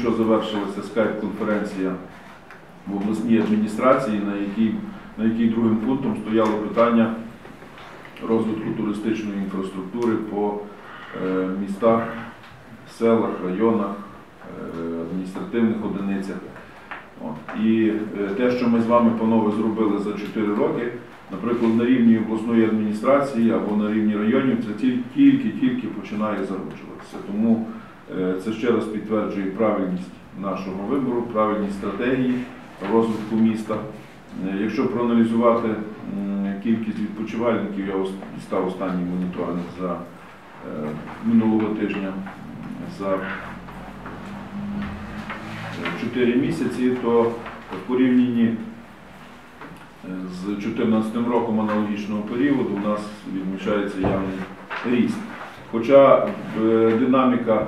що завершилася скайп-конференція в обласній адміністрації, на якій, на якій другим пунктом стояло питання розвитку туристичної інфраструктури по е, містах, селах, районах, е, адміністративних одиницях. І е, те, що ми з вами, панове, зробили за 4 роки, наприклад, на рівні обласної адміністрації або на рівні районів, це тільки-тільки починає зароджуватися. Це ще раз підтверджує правильність нашого вибору, правильність стратегії розвитку міста. Е, Якщо проаналізувати кількість відпочивальників, я ос- дістав останній моніторинг за е, минулого тижня за 4 місяці, то в порівнянні е, з 2014 роком аналогічного періоду у нас відмічається явний ріст. Хоча е, динаміка е,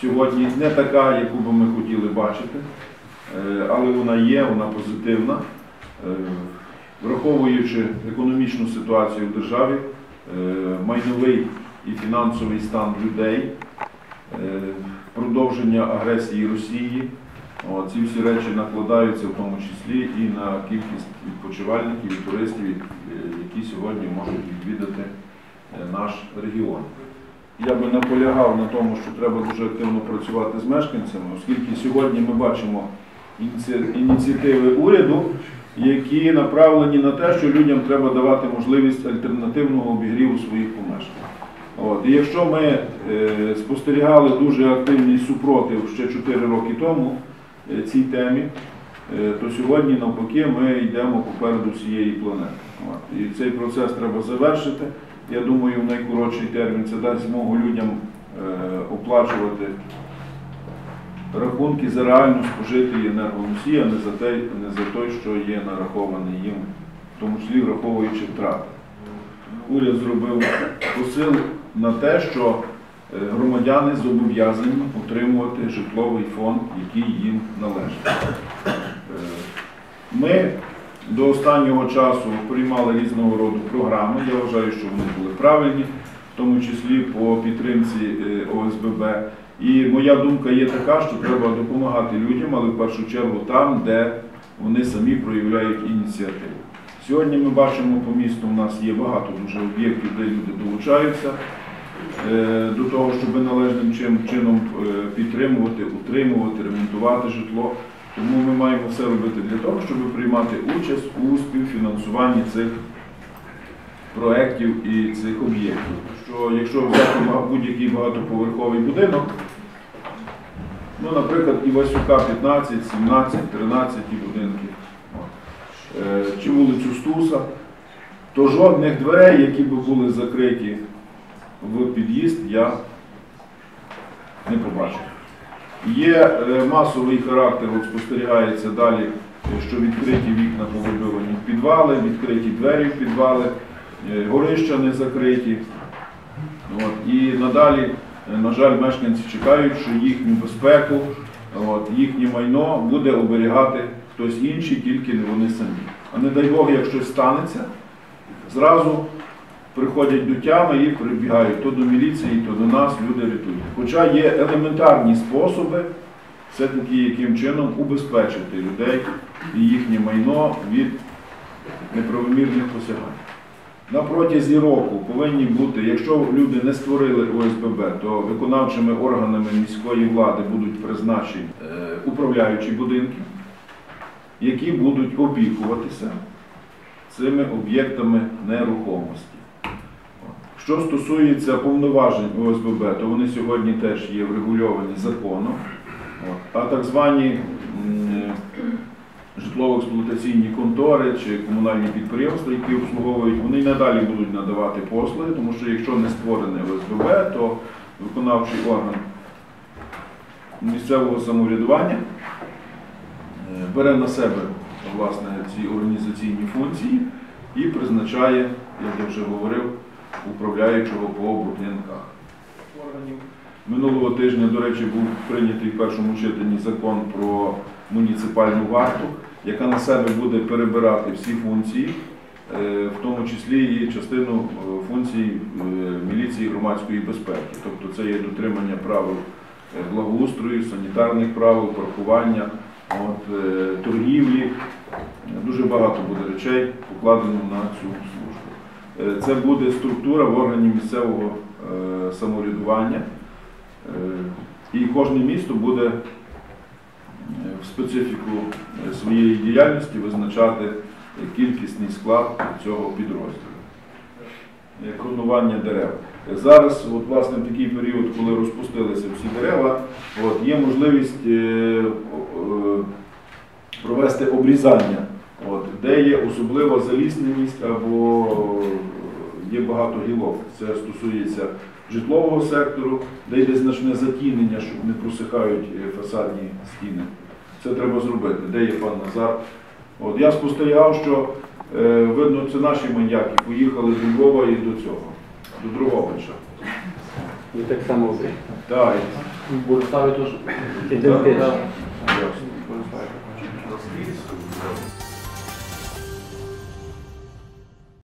сьогодні не така, яку би ми хотіли бачити, е, але вона є, вона позитивна. Е, Враховуючи економічну ситуацію в державі, е, майновий і фінансовий стан людей, е, продовження агресії Росії, ці всі речі накладаються в тому числі і на кількість відпочивальників і туристів, е, які сьогодні можуть відвідати е, наш регіон. Я би наполягав на тому, що треба дуже активно працювати з мешканцями, оскільки сьогодні ми бачимо ініціативи уряду, які направлені на те, що людям треба давати можливість альтернативного обігріву своїх помешкань. От. І якщо ми е, спостерігали дуже активний супротив ще 4 роки тому е, цій темі, е, то сьогодні навпаки ми йдемо попереду всієї планети. От. І цей процес треба завершити. Я думаю, в найкоротший термін це дасть змогу людям е, оплачувати рахунки за реально спожитий енергоносій, а не за, те, не за той, що є нарахований їм, в тому числі враховуючи втрати. Уряд зробив посил на те, що е, громадяни зобов'язані утримувати житловий фонд, який їм належить. Е, Ми до останнього часу приймали різного роду програми. Я вважаю, що вони були правильні, в тому числі по підтримці е, ОСББ. І моя думка є така, що треба допомагати людям, але в першу чергу там, де вони самі проявляють ініціативу. Сьогодні ми бачимо по місту, у нас є багато дуже об'єктів, де люди долучаються е, до того, щоб належним чином е, підтримувати, утримувати, ремонтувати житло. Тому ми маємо все робити для того, щоб приймати участь у співфінансуванні цих проєктів і цих об'єктів. Що якщо взяти будь-який багатоповерховий будинок, ну, наприклад, Івасюка 15, 17, 13 будинків, чи вулицю Стуса, то жодних дверей, які б були закриті в під'їзд, я не побачив. Є е, масовий характер, от спостерігається далі, що відкриті вікна повибивані в підвали, відкриті двері в підвали, е, горища не закриті. От. І надалі, е, на жаль, мешканці чекають, що їхню безпеку, от, їхнє майно буде оберігати хтось інший, тільки не вони самі. А не дай Бог, як щось станеться, зразу приходять до тями і прибігають то до міліції, то до нас, люди рятують. Хоча є елементарні способи, все-таки яким чином убезпечити людей і їхнє майно від неправомірних посягань. На протязі року повинні бути, якщо люди не створили ОСББ, то виконавчими органами міської влади будуть призначені е, управляючі будинки, які будуть опікуватися цими об'єктами нерухомості. Що стосується повноважень ОСББ, то вони сьогодні теж є врегульовані законом. А так звані житлово-експлуатаційні контори чи комунальні підприємства, які обслуговують, вони й надалі будуть надавати послуги, тому що якщо не створене ОСББ, то виконавчий орган місцевого самоврядування е, бере на себе власне ці організаційні функції і призначає, як я вже говорив, управляючого по будинках. Минулого тижня, до речі, був прийнятий в першому читанні закон про муніципальну варту, яка на себе буде перебирати всі функції, е, в тому числі і частину е, функцій е, міліції громадської безпеки. Тобто це є дотримання правил благоустрою, санітарних правил, паркування, от, торгівлі. Дуже багато буде речей покладено на цю службу. Е, Це буде структура в органі місцевого е, самоврядування. Е, І кожне місто буде в специфіку своєї діяльності визначати кількісний склад цього підрозділу. Кронування дерев. Зараз, от, власне, в такий період, коли розпустилися всі дерева, от, є можливість провести обрізання, де є особлива залісненість або є багато гілок. Це стосується житлового сектору, де йде значне затінення, щоб не просихають е, фасадні стіни. Це треба зробити. Де є пан Назар? От, я спостерігав, що е, видно, це наші маньяки поїхали до Львова і до цього, до Друговича. І так само ви. Так, Бурстави теж. Ідентично.